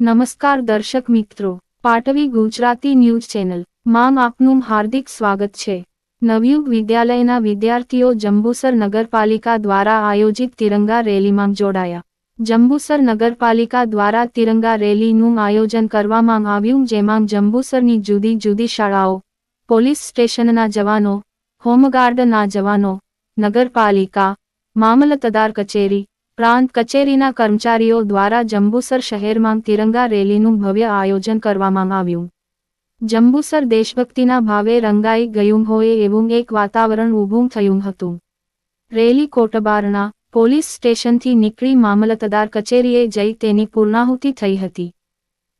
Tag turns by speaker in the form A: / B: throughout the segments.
A: નમસ્કાર દર્શક મિત્રો, પાટવી ગુજરાતી ન્યૂઝ ચેનલમાં આપનું હાર્દિક સ્વાગત છે. નવયુગ વિદ્યાલયના વિદ્યાર્થીઓ જંબુસર નગરપાલિકા દ્વારા આયોજિત તિરંગા રેલીમાં જોડાયા. જંબુસર નગરપાલિકા દ્વારા તિરંગા રેલીનું આયોજન કરવામાં આવ્યું જેમાં જંબુસરની જુદી જુદી શાળાઓ, પોલીસ સ્ટેશનના જવાનો, હોમગાર્ડના જવાનો, નગરપાલિકા, મામલતદાર કચેરી પ્રાંત કચેરીના કર્મચારીઓ દ્વારા જંબુસર શહેરમાં તિરંગા રેલીનું ભવ્ય આયોજન કરવામાં આવ્યું. જંબુસર દેશભક્તિના ભાવે રંગાઈ ગયું હોય એવું એક વાતાવરણ ઊભું થયું હતું. રેલી કોટબારના પોલીસ સ્ટેશનથી નીકળી મામલતદાર કચેરીએ જઈ તેની પૂર્ણાહુતિ થઈ હતી.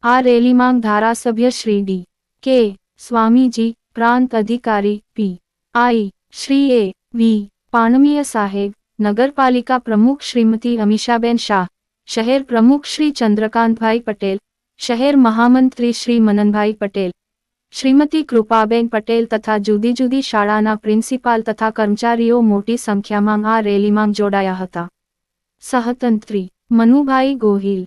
A: આ રેલીમાં ધારાસભ્ય શ્રી ડી. કે. સ્વામીજી, પ્રાંત અધિકારી, પી. આઈ. શ્રી એ. વી. પાણમીય સાહેબ નગરપાલિકા પ્રમુખ શ્રીમતી અમીષાબેન શાહ, શહેર પ્રમુખ શ્રી ચંદ્રકાંતભાઈ પટેલ, શહેર મહામંત્રી શ્રી મનનભાઈ પટેલ, શ્રીમતી કૃપાબેન પટેલ તથા જુદી જુદી શાળાના પ્રિન્સિપાલ તથા કર્મચારીઓ મોટી સંખ્યામાં આ રેલીમાં જોડાયા હતા. સહતંત્રી મનુભાઈ ગોહિલ